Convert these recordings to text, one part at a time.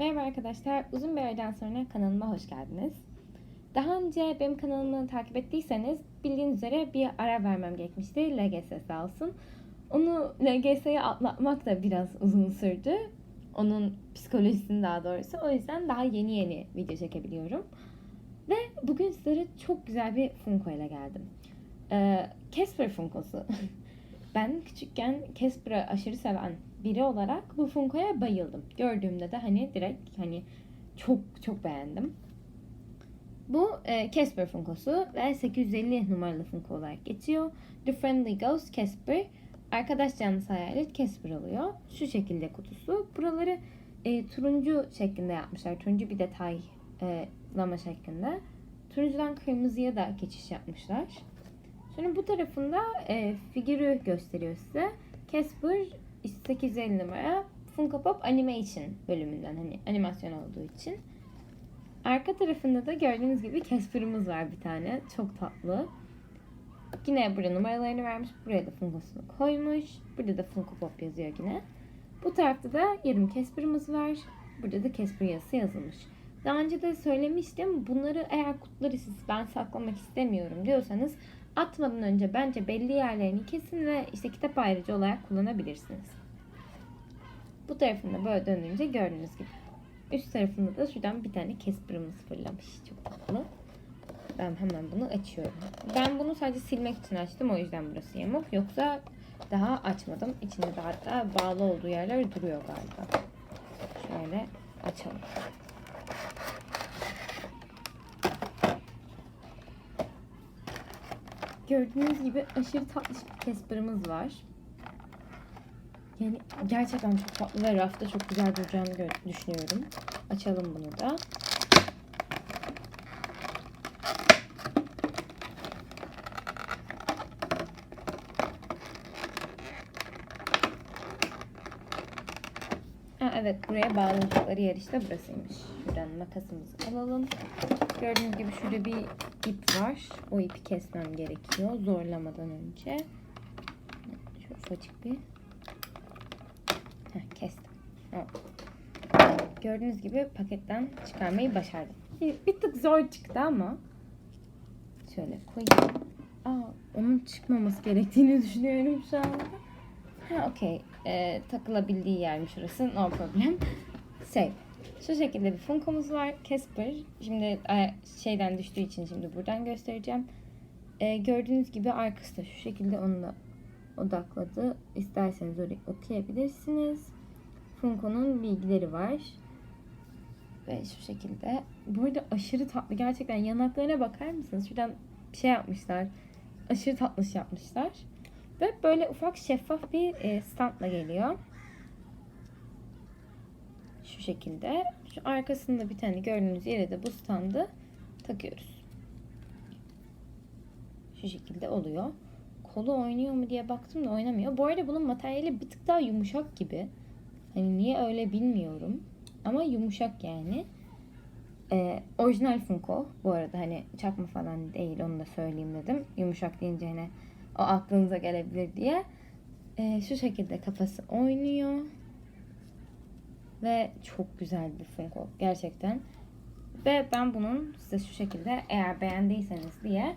Merhaba arkadaşlar, uzun bir aradan sonra kanalıma hoş geldiniz. Daha önce benim kanalımı takip ettiyseniz bildiğiniz üzere bir ara vermem gerekmişti LGS sağ olsun. Onu LGS'ye atlatmak da biraz uzun sürdü. Onun psikolojisini daha doğrusu. O yüzden daha yeni yeni video çekebiliyorum. Ve bugün sizlere çok güzel bir Funko ile geldim. Ee, Casper Funko'su. ben küçükken Casper'ı aşırı seven biri olarak bu Funko'ya bayıldım. Gördüğümde de hani direkt hani çok çok beğendim. Bu e, Casper Funko'su ve 850 numaralı Funko olarak geçiyor. The Friendly Ghost Casper. Arkadaş canlısı hayalet Casper oluyor. Şu şekilde kutusu. Buraları e, turuncu şeklinde yapmışlar. Turuncu bir detaylama şeklinde. Turuncudan kırmızıya da geçiş yapmışlar. Şimdi bu tarafında e, figürü gösteriyor size. Casper 850 numara Funko Pop Animation bölümünden hani animasyon olduğu için. Arka tarafında da gördüğünüz gibi Casper'ımız var bir tane. Çok tatlı. Yine buraya numaralarını vermiş. Buraya da Funko'sunu koymuş. Burada da Funko Pop yazıyor yine. Bu tarafta da yarım Casper'ımız var. Burada da Casper yazısı yazılmış. Daha önce de söylemiştim. Bunları eğer kutuları siz ben saklamak istemiyorum diyorsanız atmadan önce bence belli yerlerini kesin ve işte kitap ayrıcı olarak kullanabilirsiniz. Bu tarafında böyle döndüğünce gördüğünüz gibi. Üst tarafında da şuradan bir tane Casper'ımız fırlamış. Çok tatlı. Ben hemen bunu açıyorum. Ben bunu sadece silmek için açtım. O yüzden burası yamuk. Yoksa daha açmadım. İçinde de hatta bağlı olduğu yerler duruyor galiba. Şöyle açalım. Gördüğünüz gibi aşırı tatlı bir Casper'ımız var. Yani gerçekten çok tatlı ve rafta çok güzel duracağını düşünüyorum. Açalım bunu da. Evet buraya bağladıkları yer işte burasıymış. Şuradan makasımızı alalım. Gördüğünüz gibi şurada bir ip var. O ipi kesmem gerekiyor zorlamadan önce. Şöyle ufacık bir. Heh, kestim. Evet. Gördüğünüz gibi paketten çıkarmayı başardım. Bir, bir tık zor çıktı ama. Şöyle koyayım. Aa, onun çıkmaması gerektiğini düşünüyorum şu anda. Ha okey. Ee, takılabildiği yermiş orası. No problem. Şey. Şu şekilde bir Funko'muz var. Casper. Şimdi e, şeyden düştüğü için şimdi buradan göstereceğim. Ee, gördüğünüz gibi arkası da şu şekilde onunla odakladı. İsterseniz orayı okuyabilirsiniz. Funko'nun bilgileri var. Ve şu şekilde. Bu arada aşırı tatlı. Gerçekten yanaklarına bakar mısınız? Şuradan bir şey yapmışlar. Aşırı tatlış yapmışlar. Ve böyle ufak şeffaf bir e, standla geliyor. Şu şekilde. Şu arkasında bir tane gördüğünüz yere de bu standı takıyoruz. Şu şekilde oluyor. Kolu oynuyor mu diye baktım da oynamıyor. Bu arada bunun materyali bir tık daha yumuşak gibi. Hani niye öyle bilmiyorum. Ama yumuşak yani. Ee, orijinal Funko bu arada hani çakma falan değil onu da söyleyeyim dedim. Yumuşak deyince hani o aklınıza gelebilir diye. Ee, şu şekilde kafası oynuyor. Ve çok güzel bir Funko gerçekten. Ve ben bunun size şu şekilde eğer beğendiyseniz diye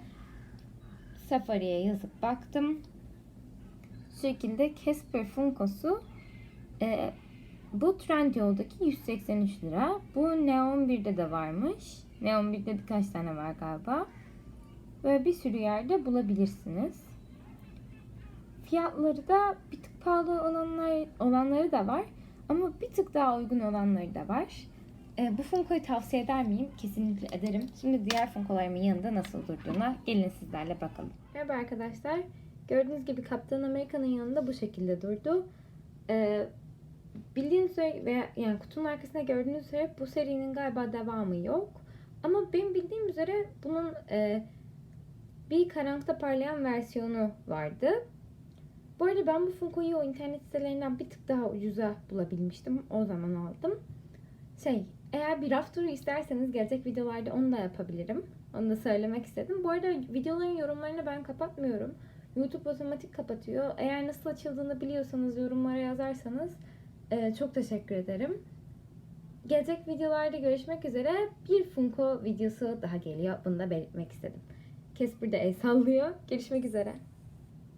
Safari'ye yazıp baktım. Şu şekilde Casper Funko'su e, bu Trendyol'daki 183 lira. Bu Neon 1'de de varmış. Neon 1'de birkaç tane var galiba. Böyle bir sürü yerde bulabilirsiniz. Fiyatları da bir tık pahalı olanlar, olanları da var. Ama bir tık daha uygun olanları da var. E, bu Funko'yu tavsiye eder miyim? Kesinlikle ederim. Şimdi diğer Funko'larımın yanında nasıl durduğuna gelin sizlerle bakalım. Merhaba arkadaşlar. Gördüğünüz gibi Kaptan Amerika'nın yanında bu şekilde durdu. E, bildiğiniz üzere veya yani kutunun arkasında gördüğünüz üzere bu serinin galiba devamı yok. Ama benim bildiğim üzere bunun e, bir karanlıkta parlayan versiyonu vardı. Bu arada ben bu Funko'yu o internet sitelerinden bir tık daha ucuza bulabilmiştim. O zaman aldım. Şey, eğer bir raf turu isterseniz gelecek videolarda onu da yapabilirim. Onu da söylemek istedim. Bu arada videoların yorumlarını ben kapatmıyorum. YouTube otomatik kapatıyor. Eğer nasıl açıldığını biliyorsanız yorumlara yazarsanız e, çok teşekkür ederim. Gelecek videolarda görüşmek üzere. Bir Funko videosu daha geliyor. Bunu da belirtmek istedim. Casper de el sallıyor. Görüşmek üzere.